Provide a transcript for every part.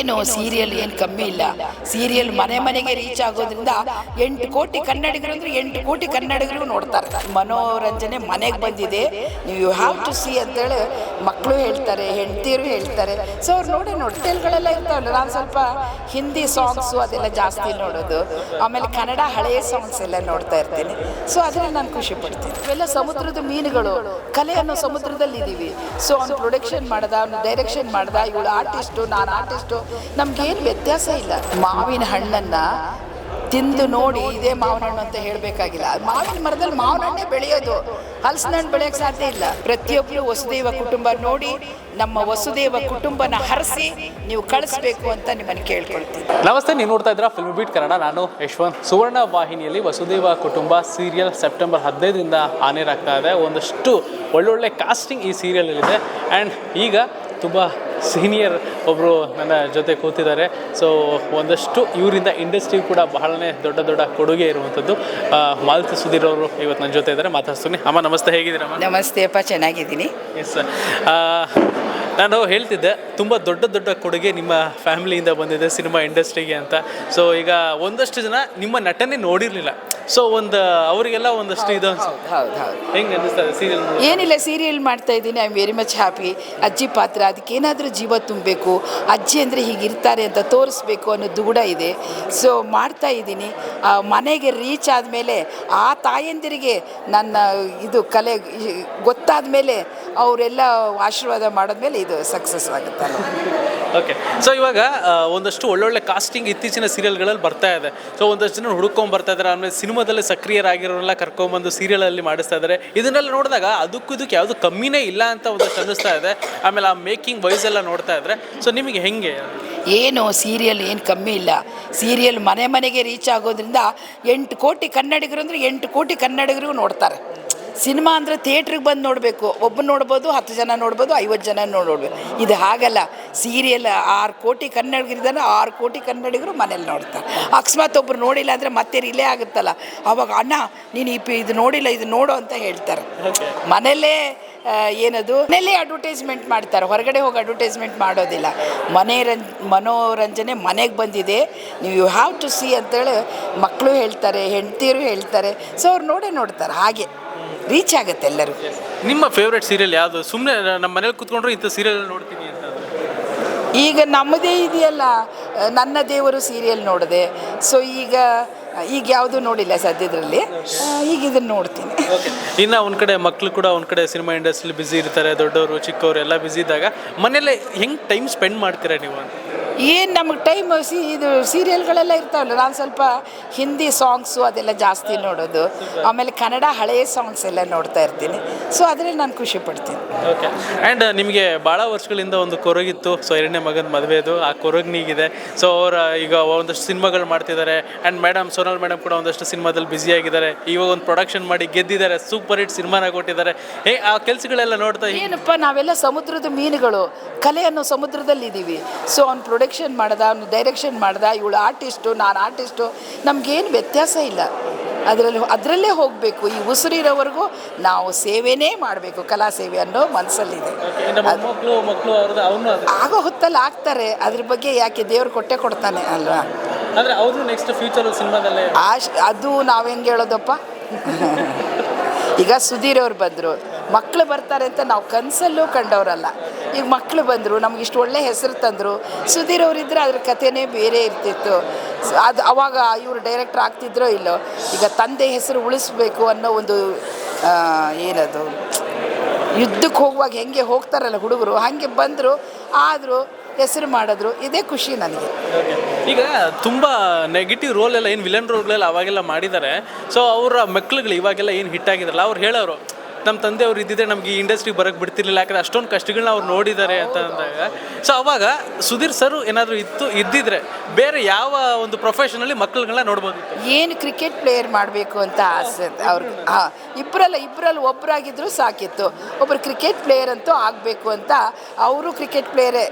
ಏನು ಸೀರಿಯಲ್ ಏನು ಕಮ್ಮಿ ಇಲ್ಲ. ಸೀರಿಯಲ್ ಮನೆ ಮನೆಗೆ ರೀಚ್ ಆಗೋದ್ರಿಂದ ಎಂಟು ಕೋಟಿ ಕನ್ನಡಿಗರು ಅಂದ್ರೆ ಎಂಟು ಕೋಟಿ ಕನ್ನಡಿಗರು ನೋಡ್ತಾರೆ ಮನೋರಂಜನೆ ಮನೆಗೆ ಬಂದಿದೆ. ನೀವು ಯು ಹ್ಯಾವ್ ಟು ಸಿ ಅಂತೇಳಿ ಮಕ್ಕಳು ಹೇಳ್ತಾರೆ ಹೆಂಡತಿಯರು ಹೇಳ್ತಾರೆ. ಸೊ ಅವ್ರು ನೋಡಿ ನೋಡಿ ಟೆಲ್ಗಳೆಲ್ಲ ಇರ್ತಾವಲ್ಲ, ನಾನು ಸ್ವಲ್ಪ ಹಿಂದಿ ಸಾಂಗ್ಸು ಅದೆಲ್ಲ ಜಾಸ್ತಿ ನೋಡೋದು. ಆಮೇಲೆ ಕನ್ನಡ ಹಳೆಯ ಸಾಂಗ್ಸ್ ಎಲ್ಲ ನೋಡ್ತಾ ಇರ್ತೀನಿ. ಸೊ ಅದರಲ್ಲಿ ನಾನು ಖುಷಿ ಪಡ್ತೀನಿ. ಇವೆಲ್ಲ ಸಮುದ್ರದ ಮೀನುಗಳು. ಕಲೆ ಅನ್ನೋ ಸಮುದ್ರದಲ್ಲಿ ಇದ್ದೀವಿ ಸೊ ಅವ್ನು ಪ್ರೊಡಕ್ಷನ್ ಮಾಡ್ದ, ಅವ್ನು ಡೈರೆಕ್ಷನ್ ಮಾಡ್ದ, ಇವಳು ಆರ್ಟಿಸ್ಟು ನಾನು ಆರ್ಟಿಸ್ಟು ನಮ್ಗೇನು ವ್ಯತ್ಯಾಸ ಇಲ್ಲ. ಮಾವಿನ ಹಣ್ಣನ್ನು ತಿಂದು ನೋಡಿ ಇದೇ ಮಾವಿನ ಹಣ್ಣು ಅಂತ ಹೇಳಬೇಕಾಗಿಲ್ಲ. ಮಾವಿನ ಮರದಲ್ಲಿ ಮಾವಿನ ಹಣ್ಣೆ ಬೆಳೆಯೋದು. ಹಲಸಿನ ಹಣ್ಣು ಬೆಳೆಯೋಕ್ಕೆ ಸಾಧ್ಯ ಇಲ್ಲ. ಪ್ರತಿಯೊಬ್ಬರು ವಸುದೇವ ಕುಟುಂಬ ನೋಡಿ, ನಮ್ಮ ವಸುದೇವ ಕುಟುಂಬನ ಹರಿಸಿ ನೀವು ಕಳಿಸ್ಬೇಕು ಅಂತ ನಿಮ್ಮನ್ನು ಕೇಳ್ಕೊಳ್ತೀನಿ. ನಮಸ್ತೆ, ನೀವು ನೋಡ್ತಾ ಇದ್ದೀರಾ ಫಿಲ್ಮ್ ಬೀಟ್ ಕನ್ನಡ. ನಾನು ಯಶವಂತ್. ಸುವರ್ಣ ವಾಹಿನಿಯಲ್ಲಿ ವಸುದೇವ ಕುಟುಂಬ ಸೀರಿಯಲ್ ಸೆಪ್ಟೆಂಬರ್ ಹದಿನೈದರಿಂದ ಆನೇರ್ ಆಗ್ತಾ ಇದೆ. ಒಂದಷ್ಟು ಒಳ್ಳೊಳ್ಳೆ ಕಾಸ್ಟಿಂಗ್ ಈ ಸೀರಿಯಲಲ್ಲಿದೆ ಆ್ಯಂಡ್ ಈಗ ತುಂಬ ಸೀನಿಯರ್ ಒಬ್ಬರು ನನ್ನ ಜೊತೆ ಕೂತಿದ್ದಾರೆ. ಸೊ ಒಂದಷ್ಟು ಇವರಿಂದ ಇಂಡಸ್ಟ್ರಿ ಕೂಡ ಬಹಳನೇ ದೊಡ್ಡ ದೊಡ್ಡ ಕೊಡುಗೆ ಇರುವಂಥದ್ದು. ಮಾಲತಿ ಸುಧೀರ್ ಅವರು ಇವತ್ತು ನನ್ನ ಜೊತೆ ಇದ್ದಾರೆ. ಮಾತಾಡ್ತೀನಿ. ಅಮ್ಮ ನಮಸ್ತೆ. ಹೇಗಿದ್ದೀರಮ್ಮ? ನಮಸ್ತೆ ಅಪ್ಪ ಚೆನ್ನಾಗಿದ್ದೀನಿ. ಎಸ್ ನಾನು ಹೇಳ್ತಿದ್ದೆ ತುಂಬ ದೊಡ್ಡ ದೊಡ್ಡ ಕೊಡುಗೆ ನಿಮ್ಮ ಫ್ಯಾಮಿಲಿಯಿಂದ ಬಂದಿದೆ ಸಿನಿಮಾ ಇಂಡಸ್ಟ್ರಿಗೆ ಅಂತ. ಸೊ ಈಗ ಒಂದಷ್ಟು ಜನ ನಿಮ್ಮ ನಟನೆ ನೋಡಿರಲಿಲ್ಲ. ಸೊ ಒಂದು ಅವರಿಗೆಲ್ಲ ಒಂದಷ್ಟು ಇದು ಅನ್ಸುತ್ತೆ. ಹೌದು ಹೌದು ಹೆಂಗೆ ಅನ್ನಿಸ್ತದೆ ಸೀರಿಯಲ್ ಏನಿಲ್ಲ ಸೀರಿಯಲ್ ಮಾಡ್ತಾ ಇದ್ದೀನಿ. I am very much happy ಅಜ್ಜಿ ಪಾತ್ರ ಅದಕ್ಕೇನಾದರೂ ಜೀವ ತುಂಬಬೇಕು. ಅಜ್ಜಿ ಅಂದರೆ ಹೀಗಿರ್ತಾರೆ ಅಂತ ತೋರಿಸ್ಬೇಕು ಅನ್ನೋ ದುಗುಡ ಇದೆ. ಸೊ ಮಾಡ್ತಾ ಇದ್ದೀನಿ. ಆ ಮನೆಗೆ ರೀಚ್ ಆದಮೇಲೆ ಆ ತಾಯಂದಿರಿಗೆ ನನ್ನ ಇದು ಕಲೆ ಗೊತ್ತಾದ ಮೇಲೆ ಅವರೆಲ್ಲ ಆಶೀರ್ವಾದ ಮಾಡಿದ್ಮೇಲೆ ಇದು ಸಕ್ಸಸ್ ಆಗುತ್ತಲ್ಲ ಓಕೆ ಸೊ ಇವಾಗ ಆ, ಒಂದಷ್ಟು ಒಳ್ಳೊಳ್ಳೆ ಕಾಸ್ಟಿಂಗ್ ಇತ್ತೀಚಿನ ಸೀರಿಯಲ್ಗಳಲ್ಲಿ ಬರ್ತಾ ಇದೆ. ಸೊ ಒಂದಷ್ಟು ಜನ ಹುಡುಕೊಂಡು ಬರ್ತಾ ಇದ್ದಾರೆ ಆಮೇಲೆ ಸಿನಿಮಾದಲ್ಲಿ ಸಕ್ರಿಯರಾಗಿರೋರೆಲ್ಲ ಕರ್ಕೊಂಬಂದು ಸೀರಿಯಲಲ್ಲಿ ಮಾಡಿಸ್ತಾ ಇದ್ದಾರೆ ಇದನ್ನೆಲ್ಲ ನೋಡಿದಾಗ ಅದಕ್ಕೂ ಇದಕ್ಕೆ ಯಾವುದು ಕಮ್ಮಿನೇ ಇಲ್ಲ ಅಂತ ಒಂದಷ್ಟು ಅನ್ನಿಸ್ತಾ ಇದೆ. ಆಮೇಲೆ ಆ ಮೇಕಿಂಗ್ ವೈಸ್ ಎಲ್ಲ ನೋಡ್ತಾ ಇದ್ರೆ ಸೊ ನಿಮಗೆ ಹೆಂಗೆ? ಏನು ಸೀರಿಯಲ್ ಏನು ಕಮ್ಮಿ ಇಲ್ಲ. ಸೀರಿಯಲ್ ಮನೆ ಮನೆಗೆ ರೀಚ್ ಆಗೋದ್ರಿಂದ ಎಂಟು ಕೋಟಿ ಕನ್ನಡಿಗರು ಅಂದರೆ ಎಂಟು ಕೋಟಿ ಕನ್ನಡಿಗರಿಗೂ ನೋಡ್ತಾರೆ. ಸಿನಿಮಾ ಅಂದರೆ ಥಿಯೇಟ್ರಿಗೆ ಬಂದು ನೋಡಬೇಕು. ಒಬ್ಬ ನೋಡ್ಬೋದು ಹತ್ತು ಜನ ನೋಡ್ಬೋದು ಐವತ್ತು ಜನ ನೋಡ್ಬೋದು. ಇದು ಹಾಗಲ್ಲ. ಸೀರಿಯಲ್ ಆರು ಕೋಟಿ ಕನ್ನಡಿಗರಿದ್ದಾನೆ ಆರು ಕೋಟಿ ಕನ್ನಡಿಗರು ಮನೇಲಿ ನೋಡ್ತಾರೆ. ಅಕಸ್ಮಾತ್ ಒಬ್ಬರು ನೋಡಿಲ್ಲ ಅಂದರೆ ಮತ್ತೆ ರಿಲೇ ಆಗುತ್ತಲ್ಲ. ಅವಾಗ ಅಣ್ಣ ನೀನು ಈ ಇದು ನೋಡಿಲ್ಲ ಇದು ನೋಡು ಅಂತ ಹೇಳ್ತಾರೆ. ಮನೆಯಲ್ಲೇ ಏನದು? ಮನೆಯಲ್ಲೇ ಅಡ್ವರ್ಟೈಸ್ಮೆಂಟ್ ಮಾಡ್ತಾರೆ. ಹೊರಗಡೆ ಹೋಗಿ ಅಡ್ವರ್ಟೈಸ್ಮೆಂಟ್ ಮಾಡೋದಿಲ್ಲ. ಮನೆ ರಂಜ್ ಮನೋರಂಜನೆ ಮನೆಗೆ ಬಂದಿದೆ. ನೀವು ಯು ಹ್ಯಾವ್ ಟು ಸಿ ಅಂತೇಳಿ ಮಕ್ಕಳು ಹೇಳ್ತಾರೆ ಹೆಂಡತಿಯರು ಹೇಳ್ತಾರೆ. ಸೊ ಅವ್ರು ನೋಡೇ ನೋಡ್ತಾರೆ. ಹಾಗೆ. ರೀಚ್ ಆಗುತ್ತೆ ಎಲ್ಲರಿಗೂ. ನಿಮ್ಮ ಫೇವ್ರೆಟ್ ಸೀರಿಯಲ್ ಯಾವುದು? ಸುಮ್ಮನೆ ನಮ್ಮ ಮನೇಲಿ ಕೂತ್ಕೊಂಡ್ರೆ ಇಂಥ ಸೀರಿಯಲ್ ನೋಡ್ತೀನಿ ಅಂತ ಈಗ ನಮ್ಮದೇ ಇದೆಯಲ್ಲ ನನ್ನ ದೇವರು ಸೀರಿಯಲ್ ನೋಡಿದೆ. ಸೊ ಈಗ ಈಗ ಯಾವುದು ನೋಡಿಲ್ಲ ಸದ್ಯದಲ್ಲಿ ಆ, ಈಗ ಇದನ್ನ ನೋಡ್ತೀನಿ. ಓಕೆ ಇನ್ನು ಒಂದು ಕಡೆ ಮಕ್ಕಳು ಕೂಡ ಒಂದು ಕಡೆ ಸಿನಿಮಾ ಇಂಡಸ್ಟ್ರಿ ಬ್ಯುಸಿ ಇರ್ತಾರೆ ದೊಡ್ಡವರು ಚಿಕ್ಕವರು ಎಲ್ಲ ಬ್ಯುಸಿ ಇದ್ದಾಗ ಮನೇಲೆ ಹೆಂಗೆ ಟೈಮ್ ಸ್ಪೆಂಡ್ ಮಾಡ್ತೀರಾ ನೀವು ಅಂತ? ಏನು ನಮಗೆ ಟೈಮ್ ಸಿ ಇದು ಸೀರಿಯಲ್ಗಳೆಲ್ಲ ಇರ್ತಾವಲ್ಲ ನಾನು ಸ್ವಲ್ಪ ಹಿಂದಿ ಸಾಂಗ್ಸು ಅದೆಲ್ಲ ಜಾಸ್ತಿ ನೋಡೋದು. ಆಮೇಲೆ ಕನ್ನಡ ಹಳೆಯ ಸಾಂಗ್ಸ್ ಎಲ್ಲ ನೋಡ್ತಾ ಇರ್ತೀನಿ. ಸೊ ಅದರಲ್ಲಿ ನಾನು ಖುಷಿ ಪಡ್ತೀನಿ. ಓಕೆ ಆ್ಯಂಡ್ ನಿಮಗೆ ಭಾಳ ವರ್ಷಗಳಿಂದ ಒಂದು ಕೊರಗಿತ್ತು ಸೊ ಎರಡನೇ ಮಗನ ಮದುವೆದು ಆ ಕೊರಗ್ನಿಗಿದೆ. ಸೊ ಅವರ ಈಗ ಒಂದಷ್ಟು ಸಿನಿಮಾಗಳು ಮಾಡ್ತಿದ್ದಾರೆ. ಆ್ಯಂಡ್ ಮೇಡಮ್ ಸೋನಲ್ ಮೇಡಮ್ ಕೂಡ ಒಂದಷ್ಟು ಸಿನಿಮಾದಲ್ಲಿ ಬ್ಯುಸಿ ಆಗಿದ್ದಾರೆ. ಇವಾಗ ಒಂದು ಪ್ರೊಡಕ್ಷನ್ ಮಾಡಿ ಗೆದ್ದಿದ್ದಾರೆ. ಸೂಪರ್ ಹಿಟ್ ಸಿನಿಮಾನ ಕೊಟ್ಟಿದ್ದಾರೆ. ಹೇ ಆ ಕೆಲಸಗಳೆಲ್ಲ ನೋಡ್ತಾ ಏನಪ್ಪ ನಾವೆಲ್ಲ ಸಮುದ್ರದ ಮೀನುಗಳು. ಕಲೆ ಅನ್ನೋ ಸಮುದ್ರದಲ್ಲಿ ಇದ್ದೀವಿ ಸೊ ಅವ್ನು ಪ್ರೊಡಕ್ಷನ್ ಮಾಡ್ದ ಅವ್ನು ಡೈರೆಕ್ಷನ್ ಮಾಡ್ದ ಇವಳು ಆರ್ಟಿಸ್ಟು ನಾನು ಆರ್ಟಿಸ್ಟು ನಮಗೇನು ವ್ಯತ್ಯಾಸ ಇಲ್ಲ. ಅದರಲ್ಲಿ ಅದರಲ್ಲೇ ಹೋಗಬೇಕು. ಈ ಉಸಿರಿರೋವರೆಗೂ ನಾವು ಸೇವೆನೇ ಮಾಡಬೇಕು. ಕಲಾ ಸೇವೆ ಅನ್ನೋ ಮನಸ್ಸಲ್ಲಿದೆ ಮಕ್ಕಳು ಮಕ್ಕಳು ಅವ್ರದ್ದು ಅವನು ಆಗೋ ಹೊತ್ತಲ್ಲಿ ಆಗ್ತಾರೆ. ಅದ್ರ ಬಗ್ಗೆ ಯಾಕೆ ದೇವ್ರು ಕೊಟ್ಟೆ ಕೊಡ್ತಾನೆ ಅಲ್ವಾ? ಅಂದರೆ ಅವರು ನೆಕ್ಸ್ಟ್ ಫ್ಯೂಚರ್ ಸಿನಿಮಾದಲ್ಲೇ ಆಶ್ ಅದು ನಾವು ಹೆಂಗೆ ಹೇಳೋದಪ್ಪ? ಈಗ ಸುಧೀರ್ ಅವ್ರು ಬಂದರು. ಮಕ್ಕಳು ಬರ್ತಾರೆ ಅಂತ ನಾವು ಕನಸಲ್ಲೂ ಕಂಡವರಲ್ಲ. ಈಗ ಮಕ್ಕಳು ಬಂದರು, ನಮ್ಗೆ ಇಷ್ಟು ಒಳ್ಳೆ ಹೆಸರು ತಂದರು. ಸುಧೀರ್ ಅವರಿದ್ದರೆ ಅದ್ರ ಕಥೆನೇ ಬೇರೆ ಇರ್ತಿತ್ತು. ಅದು ಅವಾಗ ಇವರು ಡೈರೆಕ್ಟ್ರ್ ಆಗ್ತಿದ್ರೋ ಇಲ್ಲೋ, ಈಗ ತಂದೆ ಹೆಸರು ಉಳಿಸ್ಬೇಕು ಅನ್ನೋ ಒಂದು ಏನದು? ಯುದ್ಧಕ್ಕೆ ಹೋಗುವಾಗ ಹೆಂಗೆ ಹೋಗ್ತಾರಲ್ಲ ಹುಡುಗರು, ಹಾಗೆ ಬಂದರು. ಆದರು ಹೆಸರು ಮಾಡಿದ್ರು ಇದೇ ಖುಷಿ ನನಗೆ. ಈಗ ತುಂಬ ನೆಗೆಟಿವ್ ರೋಲ್ ಎಲ್ಲ ಏನು ವಿಲನ್ ರೋಲ್ಗಳೆಲ್ಲ ಅವಾಗೆಲ್ಲ ಮಾಡಿದ್ದಾರೆ. ಸೊ ಅವರ ಮಕ್ಳುಗಳು ಇವಾಗೆಲ್ಲ ಏನು ಹಿಟ್ ಆಗಿದ್ರಲ್ಲ ಅವ್ರು ಹೇಳೋರು ನಮ್ಮ ತಂದೆ ಅವ್ರು ಇದ್ದಿದ್ರೆ ನಮ್ಗೆ ಈ ಇಂಡಸ್ಟ್ರಿಗೆ ಬರೋಕ್ಕೆ ಬಿಡ್ತಿರ್ಲಿಲ್ಲ ಯಾಕಂದ್ರೆ ಅಷ್ಟೊಂದು ಕಷ್ಟಗಳನ್ನ ಅವ್ರು ನೋಡಿದ್ದಾರೆ ಅಂತ ಅಂದಾಗ. ಸೊ ಅವಾಗ ಸುಧೀರ್ ಸರ್ ಏನಾದರೂ ಇತ್ತು ಇದ್ದಿದ್ರೆ ಬೇರೆ ಯಾವ ಒಂದು ಪ್ರೊಫೆಷನಲ್ಲಿ ಮಕ್ಳುಗಳನ್ನ ನೋಡ್ಬೋದು? ಏನು ಕ್ರಿಕೆಟ್ ಪ್ಲೇಯರ್ ಮಾಡಬೇಕು ಅಂತ ಆಸೆ ಅವ್ರಿಗೆ. ಹಾಂ ಇಬ್ಬರಲ್ಲ ಇಬ್ಬರಲ್ಲಿ ಒಬ್ಬರಾಗಿದ್ದರೂ ಸಾಕಿತ್ತು. ಒಬ್ಬರು ಕ್ರಿಕೆಟ್ ಪ್ಲೇಯರ್ ಅಂತೂ ಆಗಬೇಕು ಅಂತ ಅವರು ಕ್ರಿಕೆಟ್ ಪ್ಲೇಯರೇ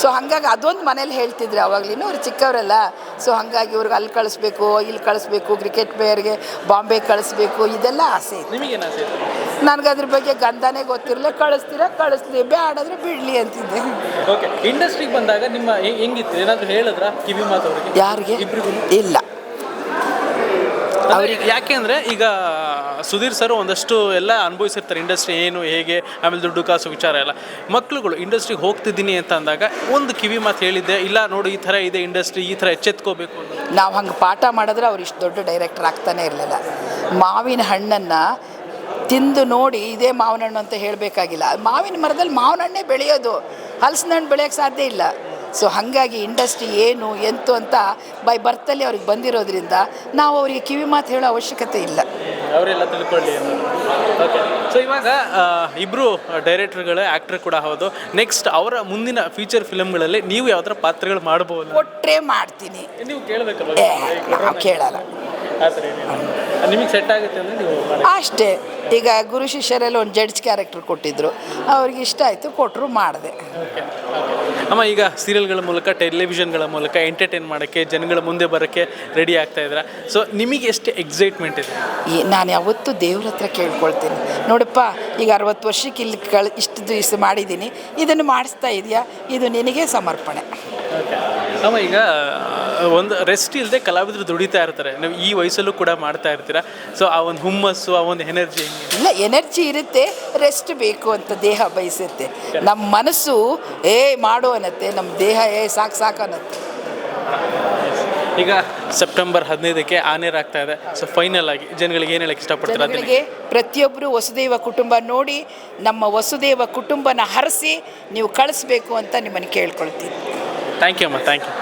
ಸೊ ಹಾಗಾಗಿ ಅದೊಂದು ಮನೇಲಿ ಹೇಳ್ತಿದ್ರು ಅವಾಗ್ಲಿನೂ ಅವ್ರು ಚಿಕ್ಕವರೆಲ್ಲ. ಸೊ ಹಾಗಾಗಿ ಇವ್ರಿಗೆ ಅಲ್ಲಿ ಕಳಿಸ್ಬೇಕು ಇಲ್ಲಿ ಕಳಿಸ್ಬೇಕು ಕ್ರಿಕೆಟ್ ಪ್ಲೇಯರ್ಗೆ ಬಾಂಬೆ ಕಳಿಸ್ಬೇಕು ಇದೆಲ್ಲ ಆಸೆ ಇತ್ತು. ನನಗೆ ಅದ್ರ ಬಗ್ಗೆ ಗಂಧನೇ ಗೊತ್ತಿರಲಿಲ್ಲ. ಕಳಿಸ್ತೀರಾ ಕಳಿಸ್ಲಿ ಬ್ಯಾಡಾದ್ರೆ ಬಿಡಲಿ ಅಂತಿದ್ದೆ. ಓಕೆ ಇಂಡಸ್ಟ್ರಿಗೆ ಬಂದಾಗ ನಿಮ್ಮ ಹೆಂಗಿತ್ತು? ಏನಾದರೂ ಹೇಳಿದ್ರ? ಕಿವಿ ಮಾತು ಯಾರಿಗೆ? ಇಲ್ಲ. ಅವ್ರಿಗೆ ಯಾಕೆ ಅಂದರೆ ಈಗ ಸುಧೀರ್ ಸರ್ ಒಂದಷ್ಟು ಎಲ್ಲ ಅನುಭವಿಸಿರ್ತಾರೆ ಇಂಡಸ್ಟ್ರಿ ಏನು, ಹೇಗೆ, ಆಮೇಲೆ ದುಡ್ಡು ಕಾಸು ವಿಚಾರ ಎಲ್ಲ. ಮಕ್ಕಳುಗಳು ಇಂಡಸ್ಟ್ರಿಗೆ ಹೋಗ್ತಿದ್ದೀನಿ ಅಂತ ಅಂದಾಗ ಒಂದು ಕಿವಿ ಮಾತು ಹೇಳಿದ್ದೆ, ಇಲ್ಲ ನೋಡು ಈ ಥರ ಇದೆ ಇಂಡಸ್ಟ್ರಿ, ಈ ಥರ ಎಚ್ಚೆತ್ಕೋಬೇಕು ನಾವು ಹಂಗೆ ಪಾಠ ಮಾಡಿದ್ರೆ ಅವ್ರು ಇಷ್ಟು ದೊಡ್ಡ ಡೈರೆಕ್ಟರ್ ಆಗ್ತಾನೆ ಇರಲಿಲ್ಲ. ಮಾವಿನ ಹಣ್ಣನ್ನು ತಿಂದು ನೋಡಿ ಇದೇ ಮಾವಿನ ಹಣ್ಣು ಅಂತ ಹೇಳಬೇಕಾಗಿಲ್ಲ. ಮಾವಿನ ಮರದಲ್ಲಿ ಮಾವಿನ ಹಣ್ಣೇ ಬೆಳೆಯೋದು. ಹಲಸಿನ ಹಣ್ಣು ಬೆಳೆಯೋಕ್ಕೆ ಸಾಧ್ಯ ಇಲ್ಲ. ಸೊ ಹಾಗಾಗಿ ಇಂಡಸ್ಟ್ರಿ ಏನು, ಎಂತು ಅಂತ ಬೈ ಬರ್ತಲ್ಲಿ ಅವ್ರಿಗೆ ಬಂದಿರೋದ್ರಿಂದ ನಾವು ಅವರಿಗೆ ಕಿವಿ ಮಾತು ಹೇಳೋ ಅವಶ್ಯಕತೆ ಇಲ್ಲ. ಅವರೆಲ್ಲ ತಿಳ್ಕೊಳ್ಳಿ ಓಕೆ ಸೊ ಇವಾಗ ಇಬ್ಬರು ಡೈರೆಕ್ಟರ್ಗಳು ಆ್ಯಕ್ಟರ್ ಕೂಡ ಹೌದು. ನೆಕ್ಸ್ಟ್ ಅವರ ಮುಂದಿನ ಫ್ಯೂಚರ್ ಫಿಲಮ್ಗಳಲ್ಲಿ ನೀವು ಯಾವ ಥರ ಪಾತ್ರಗಳು ಮಾಡ್ಬೋದು ಕೊಟ್ಟರೆ ಮಾಡ್ತೀನಿ. ನೀವು ಕೇಳಬೇಕಲ್ಲ ನಾವು ಕೇಳಲ್ಲ. ಆ ಥರ ಏನಿಲ್ಲ. ನಿಮಗೆ ಸೆಟ್ ಆಗುತ್ತೆ ಅಂದರೆ ನೀವು ಮಾಡಿ ಅಷ್ಟೇ. ಈಗ ಗುರು ಶಿಷ್ಯರೆಲ್ಲ ಒಂದು ಜಡ್ಜ್ ಕ್ಯಾರೆಕ್ಟರ್ ಕೊಟ್ಟಿದ್ರು. ಅವ್ರಿಗೆ ಇಷ್ಟ ಆಯಿತು ಕೊಟ್ಟರು ಮಾಡಿದೆ. ಓಕೆ ಅಮ್ಮ ಈಗ ಸೀರಿಯಲ್ಗಳ ಮೂಲಕ ಟೆಲಿವಿಷನ್ಗಳ ಮೂಲಕ ಎಂಟರ್ಟೈನ್ ಮಾಡೋಕ್ಕೆ ಜನಗಳ ಮುಂದೆ ಬರೋಕ್ಕೆ ರೆಡಿ ಆಗ್ತಾ ಇದ್ದೀರಾ? ಸೊ ನಿಮಗೆ ಎಷ್ಟು ಎಕ್ಸೈಟ್ಮೆಂಟ್ ಇದೆ? ಈ ನಾನು ಯಾವತ್ತೂ ದೇವ್ರ ಹತ್ರ ಕೇಳ್ಕೊಳ್ತೀನಿ. ನೋಡಪ್ಪ ಈಗ ಅರವತ್ತು ವರ್ಷಕ್ಕೆ ಇಲ್ಲಿ ಕಳ್ ಇಷ್ಟು ದಿವಸ ಮಾಡಿದ್ದೀನಿ. ಇದನ್ನು ಮಾಡಿಸ್ತಾ ಇದೆಯಾ? ಇದು ನಿನಗೆ ಸಮರ್ಪಣೆ. ಓಕೆ ಅಮ್ಮ ಈಗ ಒಂದು ರೆಸ್ಟ್ ಇಲ್ಲದೆ ಕಲಾವಿದರು ದುಡಿತಾ ಇರ್ತಾರೆ. ನೀವು ಈ ವಯಸ್ಸಲ್ಲೂ ಕೂಡ ಮಾಡ್ತಾ ಇರ್ತೀರಾ? ಸೊ ಆ ಒಂದು ಹುಮ್ಮಸ್ಸು ಆ ಒಂದು ಎನರ್ಜಿ ಇಲ್ಲ ಎನರ್ಜಿ ಇರುತ್ತೆ ರೆಸ್ಟ್ ಬೇಕು ಅಂತ ದೇಹ ಬಯಸುತ್ತೆ. ನಮ್ಮ ಮನಸ್ಸು ಏ ಮಾಡು ಅನ್ನತ್ತೆ ನಮ್ಮ ದೇಹ ಏ ಸಾಕು ಸಾಕು ಅನ್ನತ್ತೆ. ಈಗ ಸೆಪ್ಟೆಂಬರ್ ಹದಿನೈದಕ್ಕೆ ಆನೇರ್ ಆಗ್ತಾ ಇದೆ. ಸೊ ಫೈನಲ್ ಆಗಿ ಜನಗಳಿಗೆ ಏನು ಹೇಳಕ್ಕೆ ಇಷ್ಟಪಡ್ತಾರೆ? ಜನಗಳಿಗೆ ಪ್ರತಿಯೊಬ್ಬರು ವಸುದೇವ ಕುಟುಂಬ ನೋಡಿ ನಮ್ಮ ವಸುದೇವ ಕುಟುಂಬನ ಹರಸಿ ನೀವು ಕಳಿಸ್ಬೇಕು ಅಂತ ನಿಮ್ಮನ್ನು ಕೇಳ್ಕೊಳ್ತೀನಿ. ಥ್ಯಾಂಕ್ ಯು ಅಮ್ಮ. Thank you